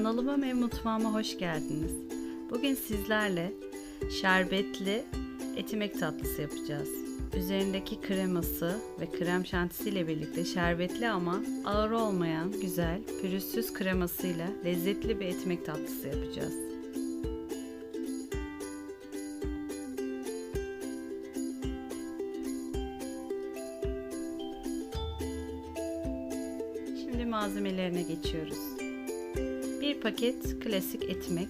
Kanalıma ve mutfağıma hoş geldiniz. Bugün sizlerle şerbetli etimek tatlısı yapacağız. Üzerindeki kreması ve krem şantisiyle birlikte şerbetli ama ağır olmayan güzel pürüzsüz kremasıyla lezzetli bir etimek tatlısı yapacağız. Şimdi malzemelerine geçiyoruz. Bir paket klasik etmek.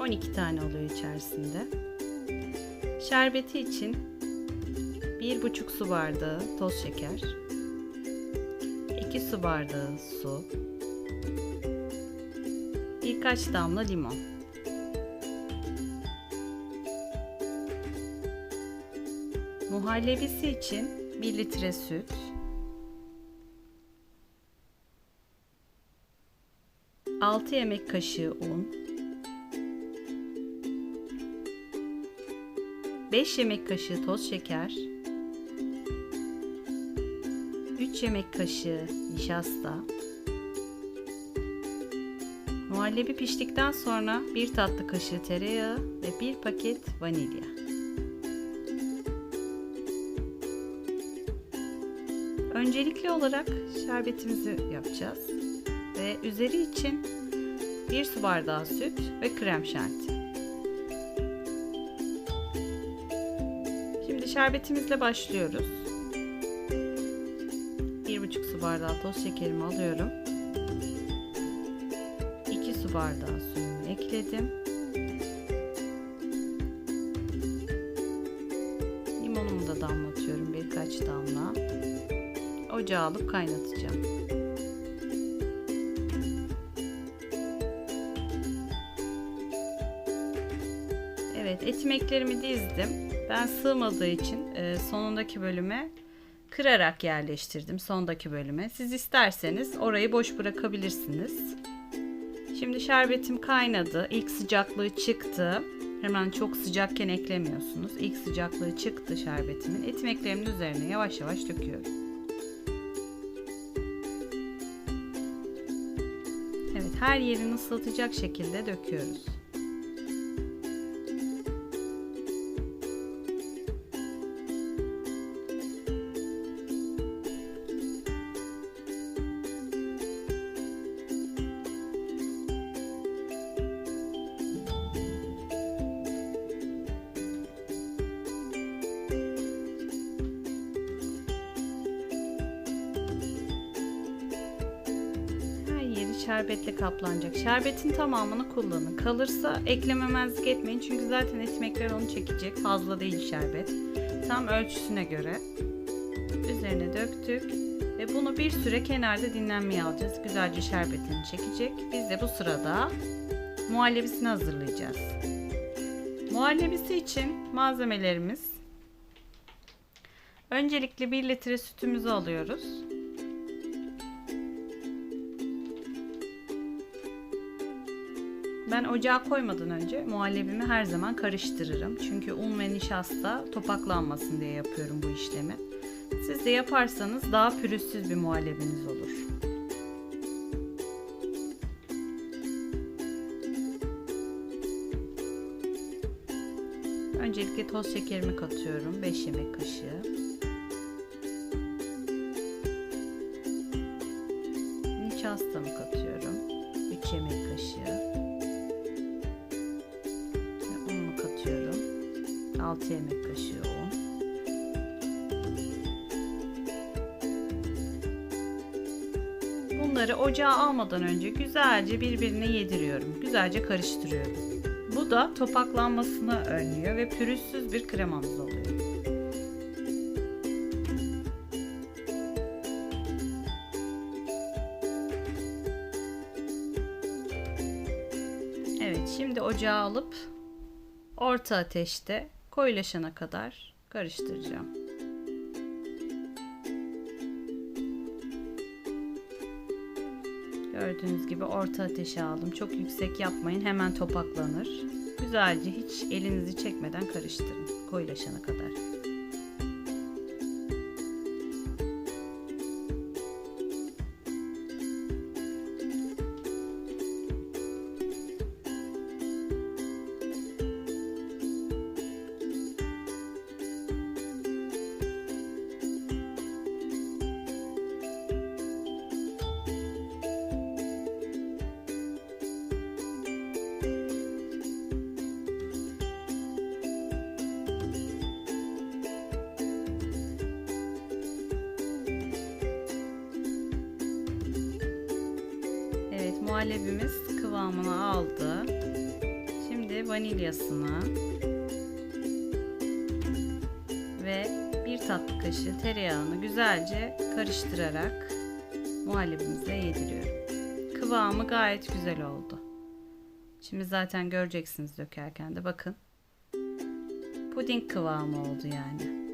12 tane oluyor içerisinde. Şerbeti için 1,5 su bardağı toz şeker. 2 su bardağı su. Birkaç damla limon. Muhallebisi için 1 litre süt, 6 yemek kaşığı un, 5 yemek kaşığı toz şeker, 3 yemek kaşığı nişasta, Muhallebi piştikten sonra 1 tatlı kaşığı tereyağı ve 1 paket vanilya. Öncelikli olarak şerbetimizi yapacağız ve üzeri için 1 su bardağı süt ve krem şanti. Şimdi şerbetimizle başlıyoruz. 1,5 su bardağı toz şekerimi alıyorum. 2 su bardağı suyumu ekledim. Limonumu da damlatıyorum birkaç damla. Ocağa alıp kaynatacağım. Evet etimeklerimi dizdim. Ben sığmadığı için e, sonundaki bölüme kırarak yerleştirdim sondaki bölüme. Siz isterseniz orayı boş bırakabilirsiniz. Şimdi şerbetim kaynadı. İlk sıcaklığı çıktı. Hemen çok sıcakken eklemiyorsunuz. İlk sıcaklığı çıktı şerbetimin. Etimeklerimin üzerine yavaş yavaş döküyorum. Evet her yerini ıslatacak şekilde döküyoruz. Şerbetle kaplanacak. Şerbetin tamamını kullanın. Kalırsa eklememezlik etmeyin çünkü zaten etmekler onu çekecek. Fazla değil şerbet. Tam ölçüsüne göre. Üzerine döktük ve bunu bir süre kenarda dinlenmeye alacağız. Güzelce şerbetini çekecek. Biz de bu sırada muhallebisini hazırlayacağız. Muhallebisi için malzemelerimiz Öncelikle 1 litre sütümüzü alıyoruz. Ben ocağa koymadan önce muhallebimi her zaman karıştırırım. Çünkü un ve nişasta topaklanmasın diye yapıyorum bu işlemi. Siz de yaparsanız daha pürüzsüz bir muhallebiniz olur. Öncelikle toz şekerimi katıyorum. 5 yemek kaşığı. Bunları ocağa almadan önce güzelce birbirine yediriyorum. Güzelce karıştırıyorum. Bu da topaklanmasını önlüyor ve pürüzsüz bir kremamız oluyor. Evet, şimdi ocağa alıp orta ateşte koyulaşana kadar karıştıracağım. Gördüğünüz gibi orta ateşe aldım. Çok yüksek yapmayın. Hemen topaklanır. Güzelce hiç elinizi çekmeden karıştırın. Koyulaşana kadar. Muhallebimiz kıvamını aldı. Şimdi vanilyasını ve bir tatlı kaşığı tereyağını güzelce karıştırarak muhallebimize yediriyorum. Kıvamı gayet güzel oldu. Şimdi zaten göreceksiniz dökerken de bakın. Puding kıvamı oldu yani.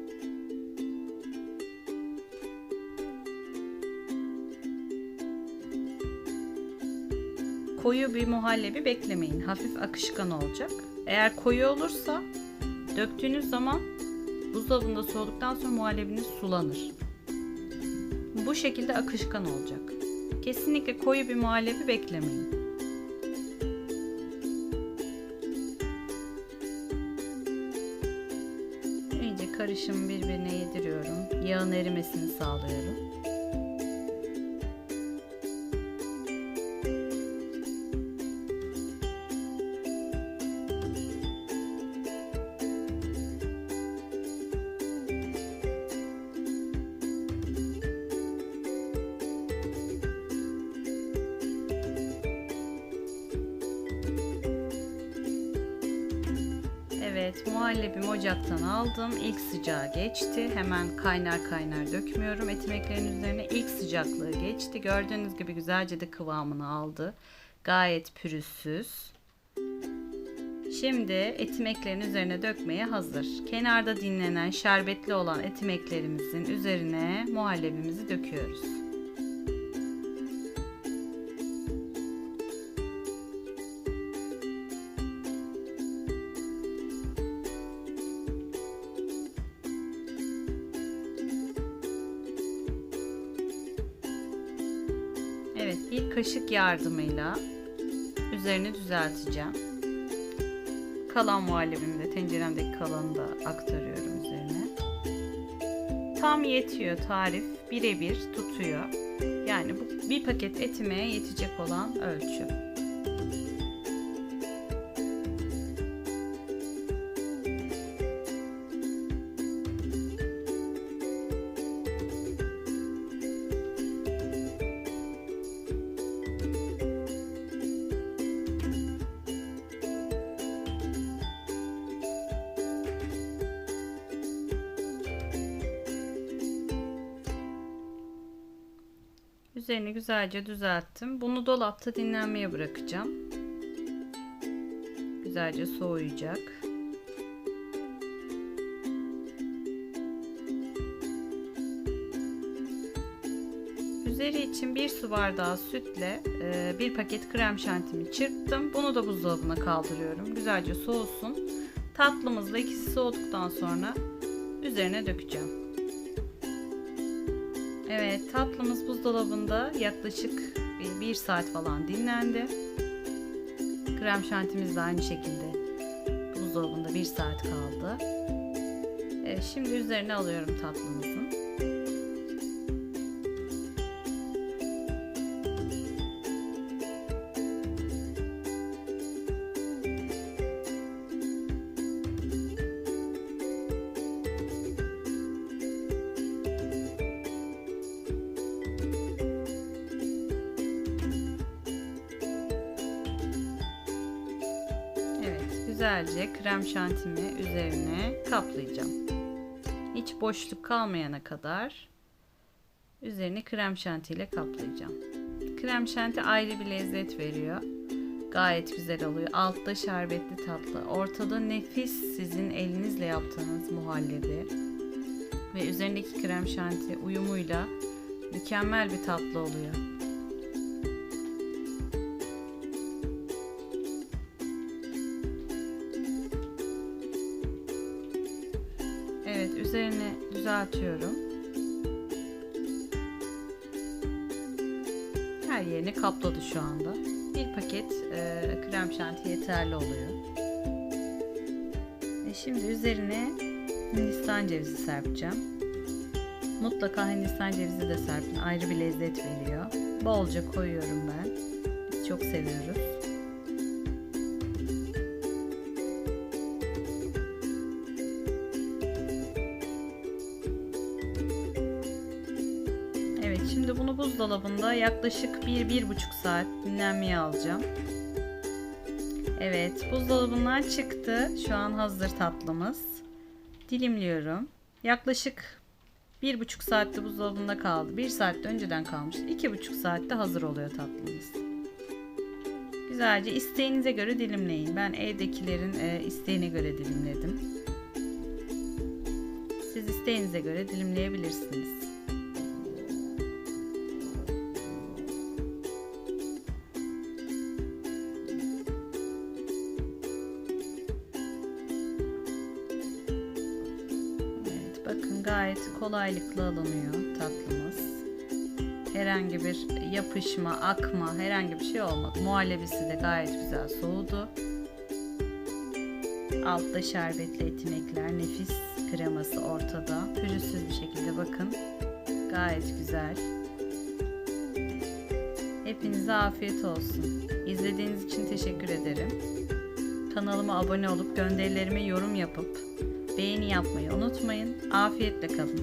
Koyu bir muhallebi beklemeyin. Hafif akışkan olacak. Eğer koyu olursa döktüğünüz zaman buzdolabında soğuduktan sonra muhallebiniz sulanır. Bu şekilde akışkan olacak. Kesinlikle koyu bir muhallebi beklemeyin. İyice karışım birbirine yediriyorum. Yağın erimesini sağlıyorum. Evet, muhallebimi ocaktan aldım. İlk sıcağı geçti. Hemen kaynar kaynar dökmüyorum. Etimeklerin üzerine ilk sıcaklığı geçti. Gördüğünüz gibi güzelce de kıvamını aldı. Gayet pürüzsüz. Şimdi etimeklerin üzerine dökmeye hazır. Kenarda dinlenen şerbetli olan etimeklerimizin üzerine muhallebimizi döküyoruz. Evet, bir kaşık yardımıyla üzerini düzelteceğim. Kalan muhallebimi de tenceremdeki kalanı da aktarıyorum üzerine. Tam yetiyor tarif. Birebir tutuyor. Yani bu bir paket etime yetecek olan ölçü. Üzerini güzelce düzelttim. Bunu dolapta dinlenmeye bırakacağım. Güzelce soğuyacak. Üzeri için bir su bardağı sütle e, bir paket krem şantimi çırptım. Bunu da buzdolabına kaldırıyorum. Güzelce soğusun. Tatlımızla ikisi soğuduktan sonra üzerine dökeceğim. Evet tatlımız buzdolabında yaklaşık bir, bir saat falan dinlendi. Krem şantimiz de aynı şekilde buzdolabında bir saat kaldı. Evet, şimdi üzerine alıyorum tatlımızın. Güzelce krem şantimi üzerine kaplayacağım. Hiç boşluk kalmayana kadar üzerini krem şanti ile kaplayacağım. Krem şanti ayrı bir lezzet veriyor. Gayet güzel oluyor. Altta şerbetli tatlı, ortada nefis sizin elinizle yaptığınız muhallebi ve üzerindeki krem şanti uyumuyla mükemmel bir tatlı oluyor. Üzerine düzeltiyorum. Her yerini kapladı şu anda. Bir paket e, krem şanti yeterli oluyor. E şimdi üzerine Hindistan cevizi serpeceğim. Mutlaka Hindistan cevizi de serpin. Ayrı bir lezzet veriyor. Bolca koyuyorum ben. Çok seviyoruz. Buzdolabında yaklaşık 1-1,5 saat dinlenmeye alacağım. Evet, buzdolabından çıktı. Şu an hazır tatlımız. Dilimliyorum. Yaklaşık bir buçuk saatte buzdolabında kaldı. Bir saatte önceden kalmış. İki buçuk saatte hazır oluyor tatlımız. Güzelce isteğinize göre dilimleyin. Ben evdekilerin e, isteğine göre dilimledim. Siz isteğinize göre dilimleyebilirsiniz. Gayet kolaylıkla alınıyor tatlımız. Herhangi bir yapışma, akma, herhangi bir şey olmadı. Muhallebisi de gayet güzel soğudu. Altta şerbetli etinekler, nefis kreması ortada. Pürüzsüz bir şekilde bakın. Gayet güzel. Hepinize afiyet olsun. İzlediğiniz için teşekkür ederim. Kanalıma abone olup gönderilerime yorum yapıp beğeni yapmayı unutmayın. Afiyetle kalın.